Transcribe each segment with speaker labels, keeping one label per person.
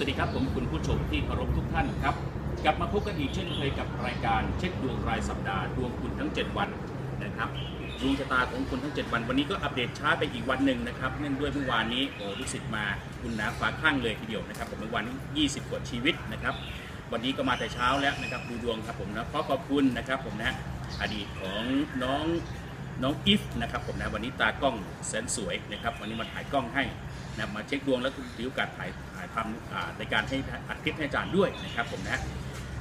Speaker 1: สวัสดีครับผมคุณผู้ชมที่เคารพทุกท่านครับ กลับมาพบกันอีกเช่นเคยกับรายการเช็คดวงรายสัปดาห์ดวงคุณทั้ง 7 วันนะครับดวงชะตาของคุณทั้ง 7 วัน วันนี้ก็อัปเดตช้าไปอีกวันหนึ่งนะครับเนื่องด้วยเมื่อวานนี้โอ้ลูกศิษย์มาคุณหนาฟ้าข้างเลยทีเดียวนะครับผมเมื่อวานนี้20 กว่าชีวิตนะครับวันนี้ก็มาแต่เช้าแล้วนะครับดูดวงครับผมนะขอขอบคุณนะครับผมนะอดีตของน้องน้องอิฟนะครับผมนะวันนี้ตากล้องแสนสวยนะครับวันนี้มาถ่ายกล้องให้ นะมาเช็คดวงแล้วก็ถือโอกาสถ่ายถ่ายทำอ่าในการให้อัดคลิปให้อาจารย์ด้วยนะครับผมนะ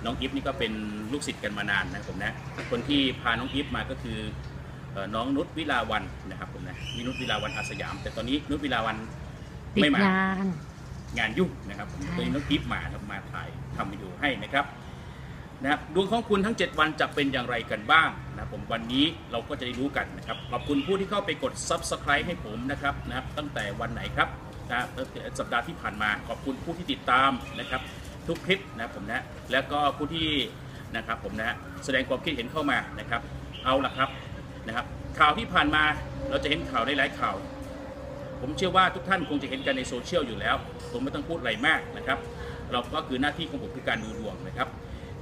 Speaker 1: น้องอิฟนี่ก็เป็นลูกศิษย์กันมานานนะครับผมนะคนที่พาน้องอิฟมาก็คือเอ่อน้องนุชวิลาวันนะครับผมนะมีนุชวิลาวันอาสยาม แต่ตอนนี้นุชวิลาวัน
Speaker 2: ติด
Speaker 1: ไม่มา
Speaker 2: งาน
Speaker 1: งานยุ่งนะครับผม
Speaker 2: ใช่
Speaker 1: ตัวนี้น้องกิฟมาครับมาถ่ายทำวิดีโอให้นะครับนะครับดวงของคุณทั้ง 7 วันจะเป็นอย่างไรกันบ้างนะครับผมวันนี้เราก็จะได้รู้กันนะครับขอบคุณผู้ที่เข้าไปกด Subscribe ให้ผมนะครับนะครับตั้งแต่วันไหนครับ นะสัปดาห์ที่ผ่านมาขอบคุณผู้ที่ติดตามนะครับ ทุกคลิปนะผมนะแล้วก็ผู้ที่นะครับผมนะแสดงความคิดเห็นเข้ามานะครับ เอาละครับนะครับ ข่าวที่ผ่านมาเราจะเห็นข่าวได้หลายข่าว ผมเชื่อว่าทุกท่านคงจะเห็นกันในโซเชียลอยู่แล้ว ผมไม่ต้องพูดอะไรมากนะครับ เราก็คือหน้าที่ของผมคือการดูดวงนะครับ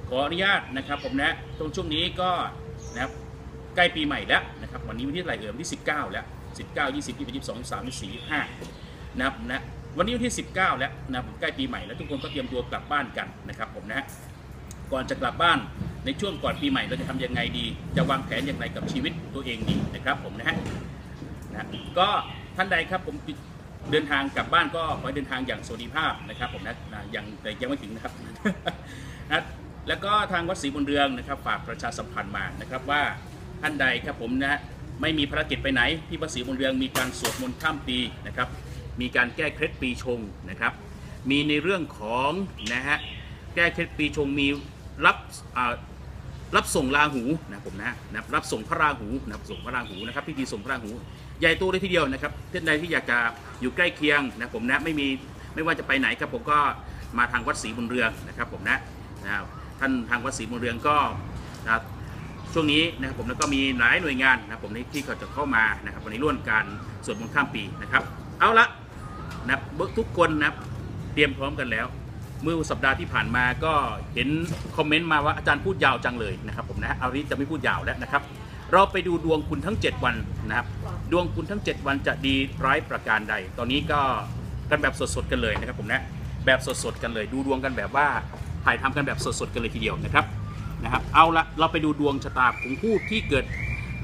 Speaker 1: ขออนุญาตนะครับผมนะตรงช่วงนี้ก็นะครับใกล้ปีใหม่แล้วนะครับวันนี้วันที่ไหรเอ่ยวันที่ 19 แล้ว 19 20 21 22 23 24 25 นะครับนะวันนี้วันที่ 19 แล้วนะผมใกล้ปีใหม่แล้วทุกคนก็เตรียมตัวกลับบ้านกันนะครับผมนะก่อนจะกลับบ้านในช่วงก่อนปีใหม่เราจะทำยังไงดี จะวางแผนอย่างไรกับชีวิตตัวเองดีนะครับผมนะฮะนะก็ท่านใดครับผมเดินทางกลับบ้านก็ขอเดินทางอย่างสวัสดิภาพนะครับผมนะนะยังแต่ยังไม่ถึงนะครับนะแล้วก็ทางวัดศรีบุญเรืองนะครับฝากประชาสัมพันธ์มานะครับว่าท่านใดครับผมนะไม่มีภารกิจไปไหนที่วัดศรีบุญเรืองมีการสวดมนต์ข้ามปีนะครับ มีการแก้เคล็ดปีชงนะครับ มีในเรื่องของนะฮะแก้เคล็ดปีชงมีรับอ่ารับส่งราหูนะผมนะนะรับส่งพระราหูนะรับส่งพระราหูนะครับพิธีส่งพระราหู ใหญ่โตเลยทีเดียวนะครับท่านใดที่อยากจะอยู่ใกล้เคียงนะผมนะไม่มีไม่ว่าจะไปไหนครับผมก็มาทางวัดศรีบุญเรืองนะครับผมนะนะท่านทางวัดศรีบุญเรืองก็นะช่วงนี้นะครับผมแล้วก็มีหลายหน่วยงานนะครับผมที่เขาจะเข้ามานะครับวันนี้ร่วมการสวดมนต์ข้ามปีนะครับ เอาละ นะครับทุกคนนะครับเตรียมพร้อมกันแล้ว เมื่อสัปดาห์ที่ผ่านมาก็เห็นคอมเมนต์มาว่าอาจารย์พูดยาวจังเลยนะครับผมนะเอานี้จะไม่พูดยาวแล้วนะครับ เราไปดูดวงคุณทั้ง 7 วันนะครับ ดวงคุณทั้ง 7 วันจะดีร้ายประการใด ตอนนี้ก็กันแบบสดๆกันเลยนะครับผมนะแบบสดๆกันเลย ดูดวงกันแบบว่าถ่ายทำกันแบบสดๆกันเลยทีเดียวนะครับนะครับ เอาละเราไปดูดวงชะตาของผู้ที่เกิด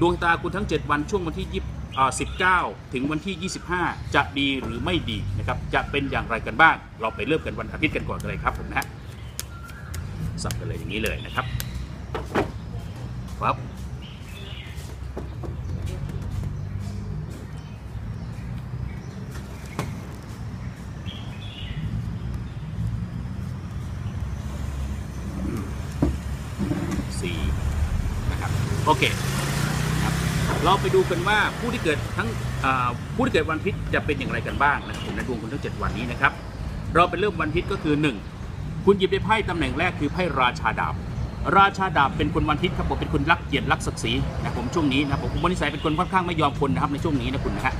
Speaker 1: ดวงชะตาคุณทั้ง 7 วันช่วงวันที่ยี่ 19 ถึงวันที่ 25 จะดีหรือไม่ดีนะครับ จะเป็นอย่างไรกันบ้าง เราไปเริ่มกันวันอาทิตย์กันก่อนเลยครับผมนะฮะสับกันเลยอย่างนี้เลยนะครับครับ สี่นะครับโอเคครับ เราไปดูกันว่าผู้ที่เกิดทั้งผู้ที่เกิดวันอาทิตย์จะเป็นอย่างไรกันบ้างนะครับผมในดวงคุณทั้ง 7 วันนี้นะครับ เราไปเริ่มวันอาทิตย์ก็คือ 1 คุณหยิบได้ไพ่ตำแหน่งแรกคือไพ่ราชาดาบ ราชาดาบเป็นคนวันอาทิตย์ครับผมเป็นคนรักเกียรติรักศักดิ์ศรีนะครับผมช่วงนี้นะครับผมวันนิสัยเป็นคนค่อนข้างไม่ยอมคนนะครับในช่วงนี้นะคุณนะฮะ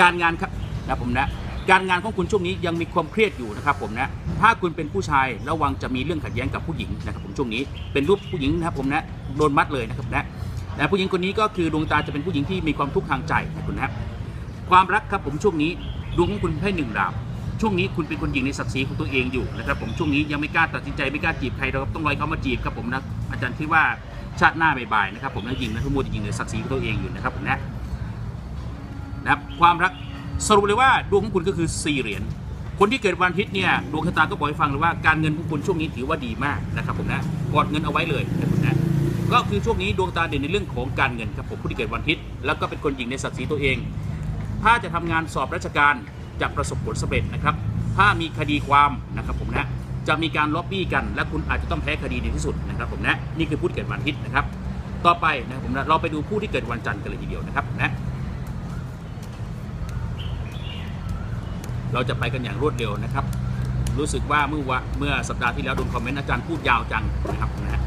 Speaker 1: การงานครับนะผมนะการงานของคุณช่วงนี้ยังมีความเครียดอยู่นะครับผมนะ ถ้าคุณเป็นผู้ชายระวังจะมีเรื่องขัดแย้งกับผู้หญิงนะครับผมช่วงนี้ เป็นรูปผู้หญิงนะครับผมนะ โดนมัดเลยนะครับนะ นะผู้หญิงคนนี้ก็คือดวงตาจะเป็นผู้หญิงที่มีความทุกข์ทางใจนะคุณนะครับความรักครับผมช่วงนี้ดวงของคุณให้หนึ่งดาบช่วงนี้คุณเป็นคนหญิงในศักดิ์ศรีของตัวเองอยู่นะครับผมช่วงนี้ยังไม่กล้าตัดสินใจไม่กล้าจีบใครเราต้องรอเขามาจีบครับผมนะอาจารย์คิดว่าชาติหน้าบ่ายๆนะครับผมนะยิงนะทุกมวลยิงในศักดิ์ศรีของตัวเองอยู่นะครับผมนะนะครับความรักสรุปเลยว่าดวงของคุณก็คือสี่เหรียญคนที่เกิดวันอาทิตย์เนี่ยดวงชะตาก็บอกให้ฟังเลยว่าการเงินของคุณช่วงนี้ถือว่าดีมากนะครับผมนะกอดเงินเอาไว้เลย ก็คือช่วงนี้ดวงตาเด่นในเรื่องของการเงินครับผมผู้ที่เกิดวันอาทิตย์แล้วก็เป็นคนหญิงในศักดิ์ศรีตัวเอง ถ้าจะทำงานสอบราชการจะประสบผลสำเร็จนะครับ ถ้ามีคดีความนะครับผมนะจะมีการล็อบบี้กัน และคุณอาจจะต้องแพ้คดีในที่สุดนะครับผมนะนี่คือผู้ที่เกิดวันอาทิตย์นะครับ ต่อไปนะครับผมนะเราไปดูผู้ที่เกิดวันจันทร์กันเลยทีเดียวนะครับนะเราจะไปกันอย่างรวดเร็วนะครับ รู้สึกว่าเมื่อวะเมื่อสัปดาห์ที่แล้วโดนคอมเมนต์อาจารย์พูดยาวจังนะครับนะ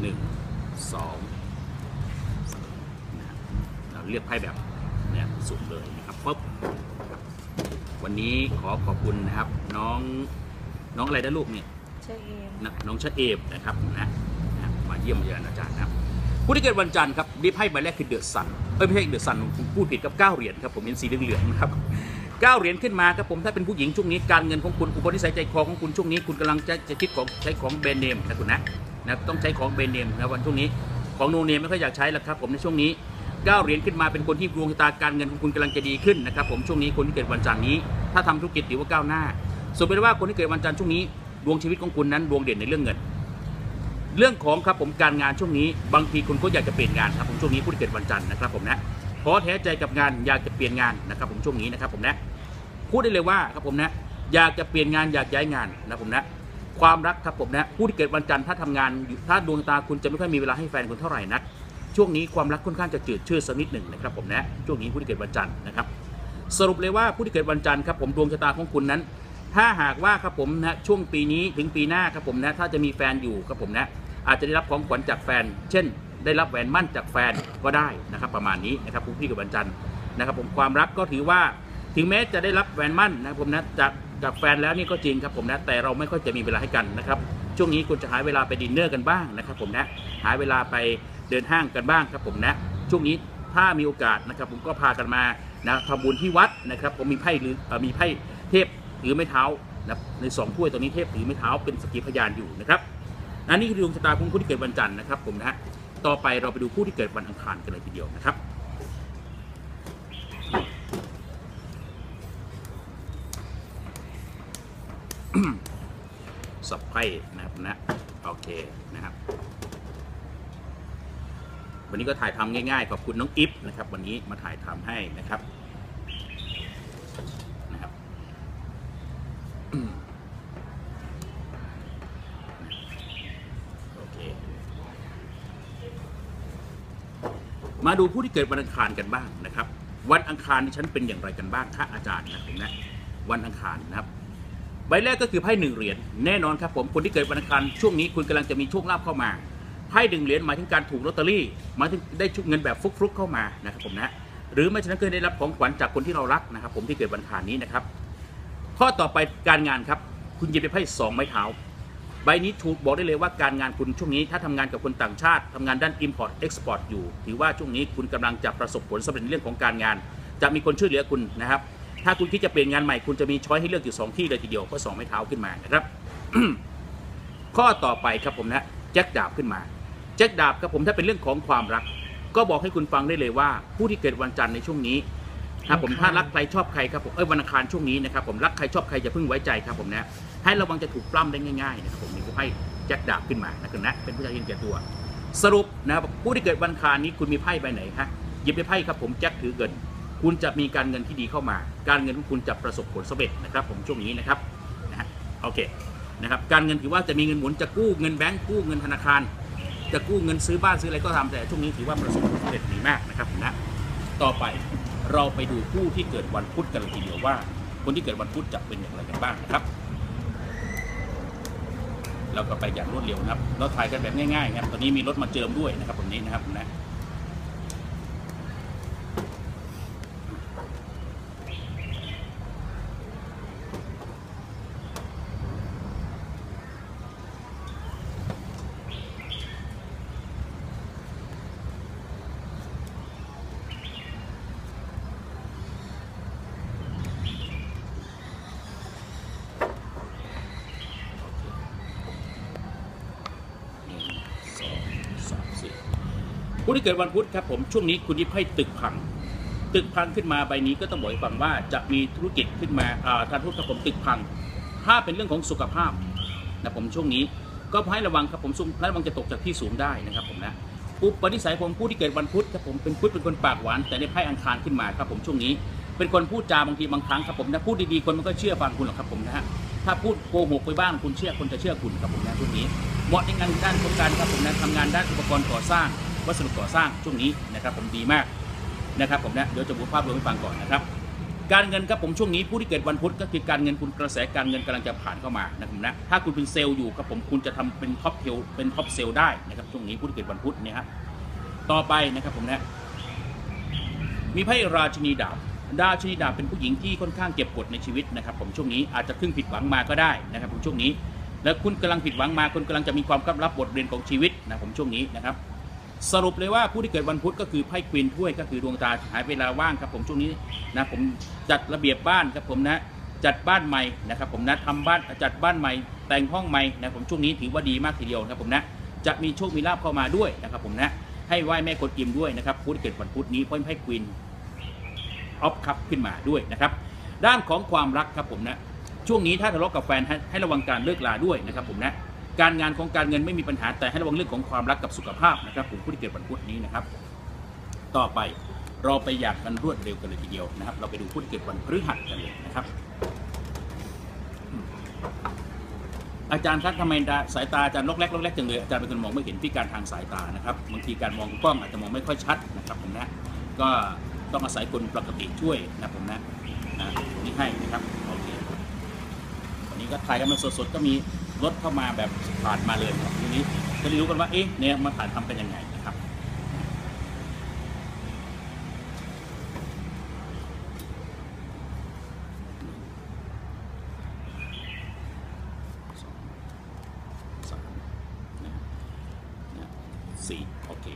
Speaker 1: หนึ่งสอง เลือกไพ่แบบเนี่ยสุดเลยนะครับปุ๊บนะครับวันนี้ขอขอบคุณนะครับน้องน้องอะไรนะลูกเนี่ย
Speaker 2: ใช่เอง
Speaker 1: นะน้องชะเอมนะครับนะนะมาเยี่ยมเยือนอาจารย์นะครับผู้ที่เกิดวันจันทร์ครับดิไพ่ใบแรกคือเดือดสันเอ้ยไม่ใช่เดือดสันผมพูดผิดกับเก้าเหรียญครับผมเห็นสีเหลืองๆนะครับเก้าเหรียญขึ้นมาครับผมถ้าเป็นผู้หญิงช่วงนี้การเงินของคุณอุปนิสัยใจคอของคุณช่วงนี้คุณกำลังจะจะคิดของใช้ของแบรนด์เนมนะคุณนะนะต้องใช้ของแบรนด์เนมนะวันช่วงนี้ของโนเนมไม่ค่อยอยากใช้แล้วครับผมในช่วงนี้เก้าเหรียญขึ้นมาเป็นคนที่ดวงชะตาการเงินของคุณกำลังจะดีขึ้นนะครับผมช่วงนี้คนที่เกิดวันจันทร์นี้ ถ้าทำธุรกิจถือว่าก้าวหน้าส่วนเป็นว่าคนที่เกิดวันจันทร์ช่วงนี้ดวงชีวิตของคุณนั้นดวงเด่นในเรื่องเงิน เรื่องของครับผมการงานช่วงนี้ บางทีคุณก็อยากจะเปลี่ยนงานครับผมช่วงนี้ผู้ที่เกิดวันจันทร์นะครับผมนะขอแท้ใจกับงานอยากจะเปลี่ยนงานนะครับผมช่วงนี้นะครับผมนะพูดได้เลยว่าครับผมนะอยากจะเปลี่ยนงานอยากย้ายงานนะผมนะความรักครับผมนะผู้ที่เกิดวันจันทร์ถ้าทำงานถ้าดวงตาคุณจะไม่ค่อยมีเวลาให้แฟนคุณเท่าไหร่นัก ช่วงนี้ความรักค่อนข้างจะจืดชืดสักนิดหนึ่งนะครับผมนะช่วงนี้ผู้ที่เกิดวันจันทร์นะครับ สรุปเลยว่าผู้ที่เกิดวันจันทร์ครับผมดวงชะตาของคุณนั้น ถ้าหากว่าครับผมนะช่วงปีนี้ถึงปีหน้าครับผมนะถ้าจะมีแฟนอยู่ครับผมนะอาจจะได้รับของขวัญจากแฟน เช่น ได้รับแหวนมั่นจากแฟนก็ได้นะครับ ประมาณนี้นะครับผู้ที่เกิดวันจันทร์นะครับ ผมความรักก็ถือว่าถึงแม้จะได้รับแหวนมั่นนะครับผมนะจากจากแฟนแล้วนี่ก็จริงครับผมนะแต่เราไม่ค่อยจะมีเวลาให้กันนะครับช่วงนี้คุณจะหาเวลาไปดินเนอร์กันบ้างนะครับผมนะหาเวลาไป เดินห้างกันบ้างครับผมนะ ช่วงนี้ถ้ามีโอกาสนะครับ ผมก็พากันมานะทำบุญที่วัดนะครับ ผมมีไพ่หรืออมีไพ่เทพถือไม้เท้านะในสองถ้วยตัวนี้เทพถือไม้เท้าเป็นสกขีพยานอยู่นะครับอันนี้คือดวงชะตาของผู้ที่เกิดวันจันทร์นะครับผมนะฮะต่อไปเราไปดูผู้ที่เกิดวันอังคารกันเลยทีเดียวนะครับสับไพ่นะครับนะโอเคนะครับ วันนี้ก็ถ่ายทำง่ายๆขอบคุณน้องอิฟนะครับ วันนี้มาถ่ายทำให้นะครับนะครับ โอเค มาดูผู้ที่เกิดวันอังคารกันบ้างนะครับ วันอังคารที่ฉันเป็นอย่างไรกันบ้างคะอาจารย์นะผมนะวันอังคารนะครับใบแรกก็คือไพ่หนึ่งเหรียญแน่นอนครับผมคนที่เกิดวันอังคารช่วงนี้คุณกำลังจะมีโชคลาภเข้ามา ไพ่หนึ่งเหรียญหมายถึงการถูกลอตเตอรี่หมายถึงได้เงินแบบฟลุกๆเข้ามานะครับผมนะหรือไม่ฉะนั้นก็ได้รับของขวัญจากคนที่เรารักนะครับ ผมที่เกิดวันอังคารนี้นะครับ ข้อต่อไปการงานครับ คุณหยิบไปไพ่สองไม้เท้าใบนี้ถูกบอกได้เลยว่าการงานคุณช่วงนี้ ถ้าทำงานกับคนต่างชาติทำงานด้าน Import Export อยู่ ถือว่าช่วงนี้คุณกำลังจะประสบผลสำเร็จในเรื่องของการงาน จะมีคนช่วยเหลือคุณนะครับ ถ้าคุณคิดจะเปลี่ยนงานใหม่คุณจะมีช้อยให้เลือกอยู่สองที่เลยทีเดียวเพราะสองไม้เท้าขึ้นมานะครับ ข้อต่อไปครับผมนะแจ็คดาบขึ้นมา แจ็คดาบครับผมถ้าเป็นเรื่องของความรัก ก็บอกให้คุณฟังได้เลยว่า ผู้ที่เกิดวันจันทร์ในช่วงนี้ครับผมถ้ารักใครชอบใครครับผมเอ้ยวันอังคารช่วงนี้นะครับผมรักใครชอบใครจะเพิ่งไว้ใจครับผมนะให้ระวังจะถูกปล้ำได้ง่ายๆนะครับผมนี่คือไพ่แจ็คดาบขึ้นมานะครับนะเป็นผู้ชายเห็นแก่ตัว สรุปนะครับผู้ที่เกิดวันอังคารนี้คุณมีไพ่ใบไหนฮะหยิบไปไพ่ครับผมแจ็คถือเงิน คุณจะมีการเงินที่ดีเข้ามา การเงินของคุณจะประสบผลสำเร็จนะครับ ผมช่วงนี้นะครับนะฮะโอเคนะครับการเงินถือว่าจะมีเงินหมุนจะกู้เงินแบงก์กู้เงินธนาคาร จะกู้เงินซื้อบ้านซื้ออะไรก็ตาแต่ช่วงนี้ถือว่าประสบผลสำเร็จดีมากนะครับผมนะต่อไปเราไปดูผู้ที่เกิดวันพุธกันเลยทีเดียวว่า คนที่เกิดวันพุธจะเป็นอย่างไรกันบ้างนะครับ เราก็ไปอย่างรวดเร็วนะครับเราถ่ายกันแบบง่ายๆครับตอนนี้มีรถมาเจิมด้วยนะครับผมนี้นะครับผมนะ หนึ่งสองสามสี่ผู้ ที่เกิดวันพุธครับผมช่วงนี้คุณยิบให้ตึกพัง ตึกพังขึ้นมาใบนี้ก็ต้องบอกให้ฟังว่าจะมีธุรกิจขึ้นมาอ่าทางธุรกิจผมตึกพัง ถ้าเป็นเรื่องของสุขภาพนะผมช่วงนี้ก็ให้ระวังครับผมซุ่มระวังจะตกจากที่สูงได้นะครับผมนะอุปนิสัยผมผู้ที่เกิดวันพุธครับผมเป็นพุธเป็นคนปากหวาน แต่ในไพ่อังคารขึ้นมาครับผมช่วงนี้ เป็นคนพูดจาบางทีบางครั้งครับผมนะพูดดีๆคนมันก็เชื่อฟังคุณหรอกครับผมนะฮะถ้าพูดโกหกไปบ้างคุณเชื่อคนจะเชื่อคุณครับผมนะช่วงนี้เหมาะในงานด้านโครงการครับผมนะทำงานด้านอุปกรณ์ก่อสร้าง วัสดุก่อสร้างช่วงนี้นะครับผมดีมากนะครับผมนะเดี๋ยวจะบูภาพรวมให้ฟังก่อนนะครับ การเงินครับผมช่วงนี้ผู้ที่เกิดวันพุธก็คือการเงินคุณกระแสการเงินกำลังจะผ่านเข้ามานะครับผมนะถ้าคุณเป็นเซลล์อยู่ครับผมคุณจะทำเป็นท็อปเทลเป็นท็อปเซลล์ได้นะครับช่วงนี้ผู้ที่เกิดวันพุธเนี่ยครับต่อไปนะครับผมนะมีไพ่ราชินีดาบราชินีดาบเป็นผู้หญิงที่ค่อนข้างเก็บกดในชีวิตนะครับ ผมช่วงนี้อาจจะเพิ่งผิดหวังมาก็ได้นะครับผมช่วงนี้ แล้วคุณกำลังผิดหวังมาคุณกำลังจะมีความรับบทเรียนของชีวิตนะผมช่วงนี้นะครับ สรุปเลยว่าผู้ที่เกิดวันพุธก็คือไพ่ควีนถ้วยก็คือดวงตาหายเวลาว่างครับผมช่วงนี้นะผมจัดระเบียบบ้านครับผมนะจัดบ้านใหม่นะครับผมนะทำบ้านจัดบ้านใหม่ แต่งห้องใหม่นะผมช่วงนี้ถือว่าดีมากทีเดียวนะครับผมนะจะมีโชคมีลาภเข้ามาด้วยนะครับผมนะให้ไหว้แม่กดอิมด้วยนะครับผู้ที่เกิดวันพุธนี้เพิ่มไพ่ควีนออฟคัพขึ้นมาด้วยนะครับด้านของความรักครับผมนะช่วงนี้ถ้าทะเลาะกับแฟนให้ให้ระวังการเลิกลาด้วยนะครับผมนะ การงานของการเงินไม่มีปัญหาแต่ให้ระวังเรื่องของความรักกับสุขภาพนะครับผมผู้ที่เกิดวันพุธนี้นะครับ ต่อไปเราไปอยากกันรวดเร็วกันเลยทีเดียวนะครับ เราไปดูผู้ที่เกิดวันพฤหัสกันเลยนะครับ อาจารย์ครับทำไมดาสายตาอาจารย์ลกแรกล็กแรกจังเลยอาจารย์เป็นคนมองไม่เห็นพิการทางสายตานะครับบางทีการมองกล้องอาจจะมองไม่ค่อยชัดนะครับผมนะก็ต้องอาศัยคนปกติช่วยนะผมนะนะนี่ให้นะครับโอเควันนี้ก็ถ่ายกันมาสดๆก็มี รถเข้ามาแบบผ่านมาเลยครับทีนี้จะได้รู้กันว่าเอ๊ะเนี่ยมาถ่ายทำเป็นยังไงนะครับสีโอเค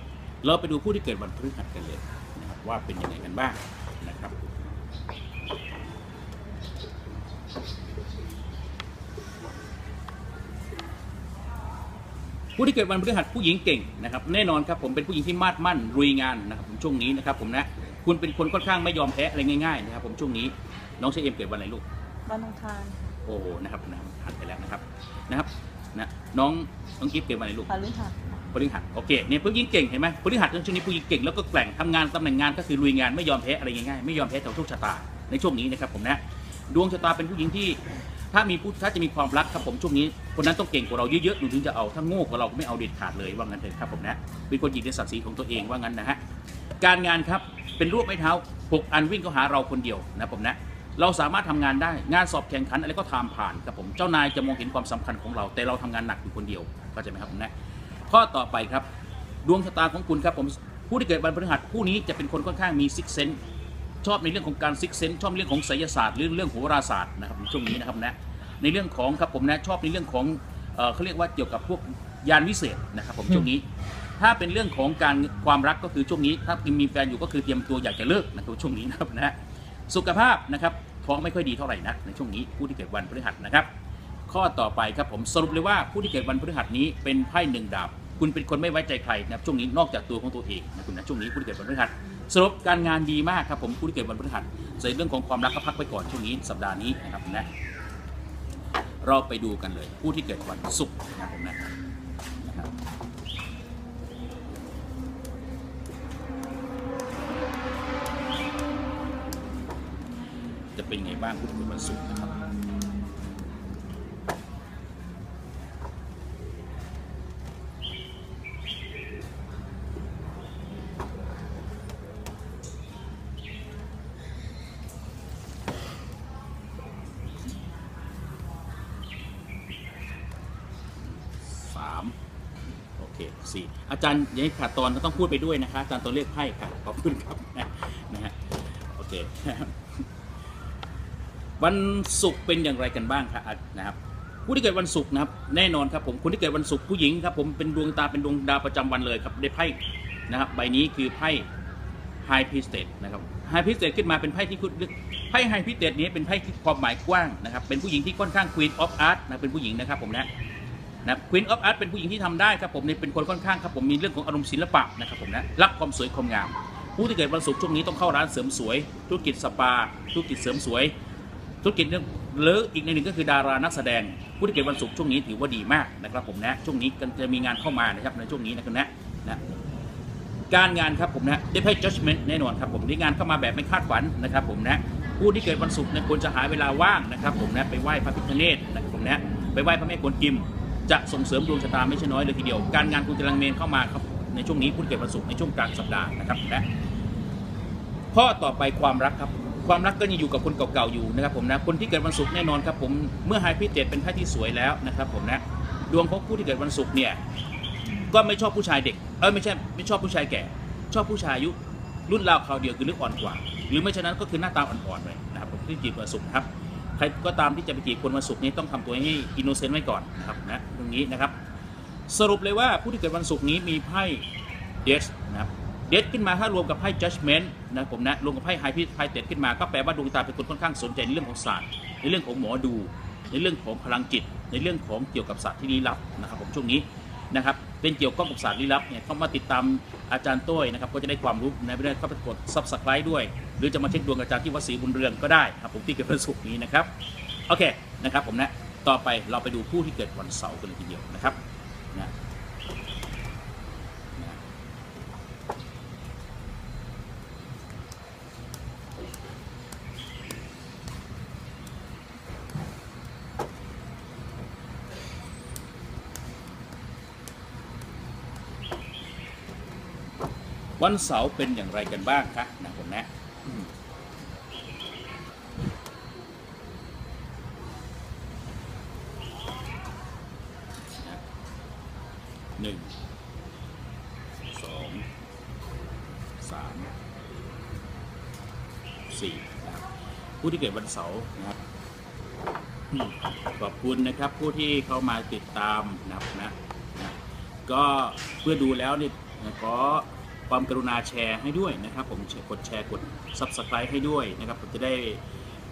Speaker 1: เราไปดูผู้ที่เกิดวันพฤหัสกันเลยนะครับว่าเป็นยังไงกันบ้างนะครับ ผู้ที่เกิดวันพฤหัสผู้หญิงเก่งนะครับแน่นอนครับผมเป็นผู้หญิงที่มาดมั่นรุยงานนะครับผมช่วงนี้นะครับผมนะคุณเป็นคนค่อนข้างไม่ยอมแพ้อะไรง่ายๆนะครับผมช่วงนี้น้องเชเอมเกิดวันอะไรลูก
Speaker 2: วันอังคารค่ะ
Speaker 1: โอ้โหนะครับนะครับหันไปแล้วนะครับนะครับนะน้องน้องกิฟต์เกิดวันอะไรลูก
Speaker 2: พฤหัสค่ะ
Speaker 1: พฤหัสโอเคเนี่ยผู้หญิงเก่งเห็นไหมพฤหัสช่วงนี้ผู้หญิงเก่งแล้วก็แกร่งทำงานตำแหน่งงานก็คือลุยงานไม่ยอมแพ้อะไรง่ายๆไม่ยอมแพ้ต่อโชคชะตาในช่วงนี้นะครับผมนะดวงชะตาเป็นผู้หญิงที่ ถ้ามีผู้ถ้าจะมีความรักครับผมช่วงนี้คนนั้นต้องเก่งกว่าเราเยอะๆหนูถึงจะเอาถ้าโง่กว่าเราก็ไม่เอาเด็ดขาดเลยว่างั้นเถอะครับผมนะเป็นคนหยิบในศักดิ์ศรีของตัวเองว่างั้นนะฮะการงานครับเป็นรูปไม้เท้าหกอันวิ่งเข้าหาเราคนเดียวนะผมนะเราสามารถทำงานได้งานสอบแข่งขันอะไรก็ทำผ่านครับผมเจ้านายจะมองเห็นความสำคัญของเรา แต่เราทำงานหนักอยู่คนเดียวเข้าใจไหมครับผมนะข้อต่อไปครับ ดวงชะตาของคุณครับผมผู้ที่เกิดวันพฤหัสผู้นี้จะเป็นคนค่อนข้างมีซิกเซน ชอบในเรื่องของการซิกเซนชอบเรื่องของไสยศาสตร์หรือเรื่องโหราศาสตร์นะครับช่วงนี้นะครับนะในเรื่องของครับผมนะชอบในเรื่องของเอ่อเขาเรียกว่าเกี่ยวกับพวกยานวิเศษนะครับผมช่วงนี้ ถ้าเป็นเรื่องของการความรักก็คือช่วงนี้ ถ้ามีแฟนอยู่ก็คือเตรียมตัวอยากจะเลิกนะครับช่วงนี้นะครับนะสุขภาพนะครับท้องไม่ค่อยดีเท่าไหร่นักในช่วงนี้ผู้ที่เกิดวันพฤหัสนะครับ ข้อต่อไปครับผมสรุปเลยว่าผู้ที่เกิดวันพฤหัสนี้เป็นไพ่หนึ่งดาบ คุณเป็นคนไม่ไว้ใจใครนะครับช่วงนี้นอกจากตัวของตัวเองนะคุณนะช่วงนี้ผู้ที่เกิดวันพฤหัส สรุปการงานดีมากครับผมผู้ที่เกิดวันพฤหัสส่วนเรื่องของความรักก็พักไปก่อนช่วงนี้สัปดาห์นี้นะครับนะเราไปดูกันเลย ผู้ที่เกิดวันศุกร์นะครับผมนะนะครับจะเป็นไงบ้างผู้ที่เกิดวันศุกร์นะครับ สามโอเคสี่อา จารย์ยังขาดตอนก็ต้องพูดไปด้วยนะคะอาจารย์ตัวเลขไพ่ค่ะขอบคุณครับนะฮะโอเควันศุกร์เป็นอย่างไรกันบ้างครับอะนะครับผู้ที่เกิดวันศุกร์นะครับแน่นอนครับผมคนที่เกิดวันศุกร์ผู้หญิงครับผมเป็นดวงตาเป็นดวงดาวประจำวันเลยครับได้ไพ่นะครับใบนี้คือไพ่ High p r i e s t e s s นะครับ High p r i e s t e s s ขึ้นมาเป็นไพ่ที่คุณไพ่ High p r i e s t e s s นี้เป็นไพ่ที่ความหมายกว้างนะครับเป็นผู้หญิงที่ค่อนข้าง Queen of Art นะเป็นผู้หญิงนะครับผมนะ นะควีนออฟอาร์ตเป็นผู้หญิงที่ทำได้ครับผมเนี่ยเป็นคนค่อนข้างครับผมมีเรื่องของอารมณ์ศิลปะนะครับผมนะรักความสวยความงาม ผู้ที่เกิดวันศุกร์ช่วงนี้ต้องเข้าร้านเสริมสวย ธุรกิจสปา ธุรกิจเสริมสวย ธุรกิจเรื่องหรืออีกในหนึ่งก็คือดารานักแสดง ผู้ที่เกิดวันศุกร์ช่วงนี้ถือว่าดีมากนะครับผมนะช่วงนี้จะมีงานเข้ามานะครับในช่วงนี้นะครับนะนะการงานครับผมนะได้ไพ่ judgment แน่นอนครับผมได้งานเข้ามาแบบไม่คาดฝันนะครับผมนะผู้ที่เกิดวันศุกร์เนยควรจะหาเวลาว่างนะครับผมนะไปไหว้พระพิฆเนศนะครับผมนะไปไหว้พระแม่กวนกิม จะส่งเสริมดวงชะตาไม่ใช่น้อยเลยทีเดียว การงานคุณกำลังเมนเข้ามาครับในช่วงนี้ผู้ที่เกิดวันศุกร์ในช่วงกลางสัปดาห์นะครับและข้อต่อไปความรักครับ ความรักก็ยังอยู่กับคนเก่าๆอยู่นะครับผมนะคนที่เกิดวันศุกร์แน่นอนครับผมเมื่อไฮพิเจตเป็นไพ่ที่สวยแล้วนะครับผมนะดวงของผู้ที่เกิดวันศุกร์เนี่ยก็ไม่ชอบผู้ชายเด็กเออไม่ใช่ไม่ชอบผู้ชายแก่ ชอบผู้ชายอายุรุ่นราวคราวเดียวคือหรืออ่อนกว่า หรือไม่ฉะนั้นก็คือหน้าตาอ่อนๆเลยนะครับผมที่จีบวันศุกร์ครับ รก็ตามที่จะไปจีบคนวันศุกร์นี้ต้องทำตัวให้อินโนเซนต์ไว้ก่อนนะครับนะตรงนี้นะครับ สรุปเลยว่าผู้ที่เกิดวันศุกร์นี้มีไพ่เดสนะครับเดสขึ้นมาถ้ารวมกับไพ่ judgment นะผมนะรวมกับไพ่ไฮพิไพ่เต็ดขึ้นมาก็แปลว่าดวงตาเป็นคนค่อนข้างสนใจในเรื่องของศาสตร์ในเรื่องของหมอดู ในเรื่องของพลังจิต ในเรื่องของเกี่ยวกับศาสตร์ที่ลี้ลับนะครับผมช่วงนี้นะครับ เป็นเกี่ยวข้องกับศาสตร์ลี้ลับเนี่ยเข้ามาติดตามอาจารย์ต้ยนะครับก็จะได้ความรู้นะไม่ได้เข้าไปกดซับสไครต์ด้วย หรือจะมาเช็คดวงอาจารย์ที่วัดศรีบุญเรืองก็ได้ครับผมที่เกิดวันศุกร์นี้นะครับโอเคนะครับผมนะต่อไปเราไปดูผู้ที่เกิดวันเสาร์กันเลยทีเดียวนะครับนะ วันเสาร์เป็นอย่างไรกันบ้างคะนะผมนะอืมนะหนึ่งสองสามสี่นะครับผู้ที่เกิดวันเสาร์นะครับขอบคุณนะครับผู้ที่เข้ามาติดตามนะครับนะนะก็เพื่อดูแล้วนี่ยขอ ความกรุณาแชร์ให้ด้วยนะครับ ผมกดแชร์กด subscribe ให้ด้วยนะครับผมจะได้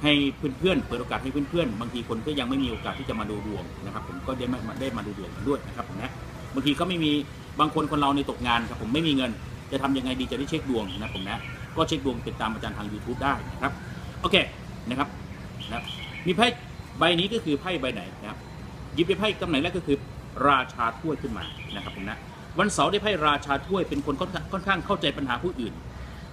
Speaker 1: ให้เพื่อนๆเปิดโอกาสให้เพื่อนๆ บางทีคนก็ยังไม่มีโอกาสที่จะมาดูดวงนะครับ ผมก็ได้มาได้มาดูดวงกันด้วยนะครับผมนะบางทีก็ไม่มีบางคนคนเราในตกงานครับผมไม่มีเงินจะทำยังไงดีจะได้เช็คดวงนะผมนะก็เช็คดวงติดตามอาจารย์ทาง YouTube ได้นะครับโอเคนะครับนะบมีไพ่ใบนี้ก็คือไพ่ใบไหนนะครับหยิบไปไพ่ตำแหน่งแรกก็คือราชาถ้วยขึ้นมานะครับผมนะ วันเสาร์ได้ไพ่ราชาถ้วยเป็นคนค่อนข้างเข้าใจปัญหาผู้อื่น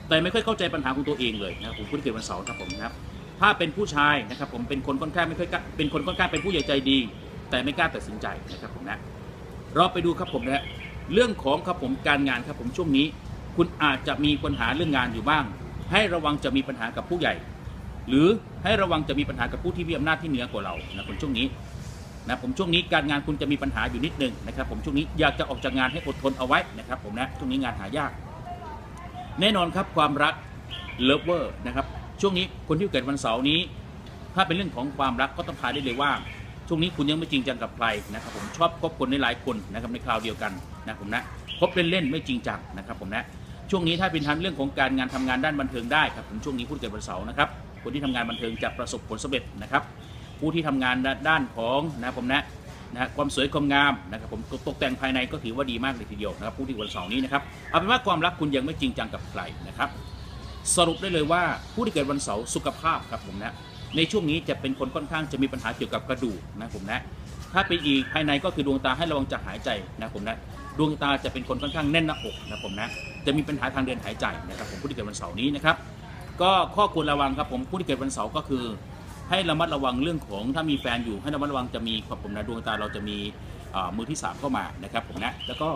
Speaker 1: แต่ไม่ค่อยเข้าใจปัญหาของตัวเองเลยนะผมผู้ที่เกิดวันเสาร์ครับผมนะครับถ้าเป็นผู้ชายนะครับผมเป็นคนค่อนข้างไม่ค่อยเป็นคนค่อนข้างเป็นผู้ใหญ่ใจดี แต่ไม่กล้าตัดสินใจนะครับผมนะเราไปดูครับผมนะเรื่องของครับผมการงานครับผมช่วงนี้ คุณอาจจะมีปัญหาเรื่องงานอยู่บ้าง ให้ระวังจะมีปัญหากับผู้ใหญ่ หรือให้ระวังจะมีปัญหากับผู้ที่มีอำนาจที่เหนือกว่าเรานะผมช่วงนี้ นะผมช่วงนี้การงานคุณจะมีปัญหาอยู่นิดนึงนะครับ ผมช่วงนี้อยากจะออกจากงานให้อดทนเอาไว้นะครับผมนะช่วงนี้งานหายาก แน่นอนครับความรักเลิฟเวอร์นะครับช่วงนี้คนที่เกิดวันเสาร์นี้ ถ้าเป็นเรื่องของความรักก็ต้องพายได้เลยว่า ช่วงนี้คุณยังไม่จริงจังกับใครนะครับผมชอบคบคนในหลายคนนะครับในคราวเดียวกันนะผมนะคบเล่นๆไม่จริงจังนะครับผมนะช่วงนี้ถ้าเป็นทางเรื่องของการงานทำงานด้านบันเทิงได้ครับผมช่วงนี้ผู้ที่เกิดวันเสาร์นะครับคนที่ทำงานบันเทิงจะประสบผลสำเร็จนะครับ ผู้ที่ทำงานด้านของนะผมนะนะฮะความสวยความงามนะครับผมตกแต่งภายในก็ถือว่าดีมากเลยทีเดียวนะครับผู้ที่วันเสาร์นี้นะครับเอาเป็นว่าความรักคุณยังไม่จริงจังกับใครนะครับสรุปได้เลยว่าผู้ที่เกิดวันเสาร์สุขภาพครับผมนะในช่วงนี้จะเป็นคนค่อนข้างจะมีปัญหาเกี่ยวกับกระดูกนะผมนะถ้าเป็นอีกภายในก็คือดวงตาให้ระวังจะหายใจนะผมนะดวงตาจะเป็นคนค่อนข้างแน่นหน้าอกนะผมนะจะมีปัญหาทางเดินหายใจนะครับผมผู้ที่เกิดวันเสาร์นี้นะครับก็ข้อควรระวังครับผมผู้ที่เกิดวันเสาร์ก็คือ ให้ระมัดระวังเรื่องของถ้ามีแฟนอยู่ให้ระมัดระวังจะมีครับผมนะดวงตาเราจะมีมือที่สามเข้ามานะครับผมนะแล้วก็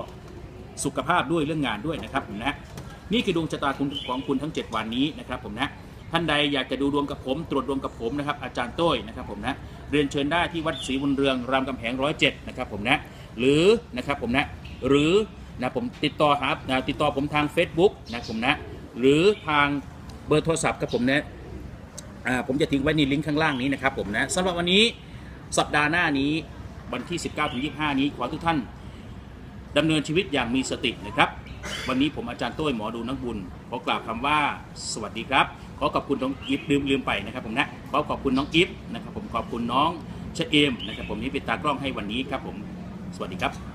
Speaker 1: สุขภาพด้วยเรื่องงานด้วยนะครับผมนะนี่คือดวงชะตาคุณของคุณทั้ง 7 วันนี้นะครับผมนะท่านใดอยากจะดูดวงกับผม ตรวจดวงกับผมนะครับอาจารย์ต้ยนะครับผมนะเรียนเชิญได้ที่วัดศรีบุญเรืองรามกำแหงร้อยเจ็ดนะครับผมนะหรือนะครับผมนะหรือนะผมติดต่อหานะติดต่อผมทาง Facebook นะผมนะหรือทางเบอร์โทรศัพท์ครับผมนะอ่า ผมจะทิ้งไว้ในลิงก์ข้างล่างนี้นะครับผมนะสำหรับวันนี้สัปดาห์หน้านี้วันที่ 19ถึง25 นี้ขอทุกท่านดำเนินชีวิตอย่างมีสตินะครับ วันนี้ผมอาจารย์ต้ยหมอดูนักบุญขอกล่าวคำว่าสวัสดีครับ ขอขอบคุณน้องกิฟลืมลืมไปนะครับผมนะขอขอบคุณน้องกิฟนะครับผมขอบคุณน้องเชเอมนะครับผมนี่เป็นตากล้องให้วันนี้ครับผมสวัสดีครับ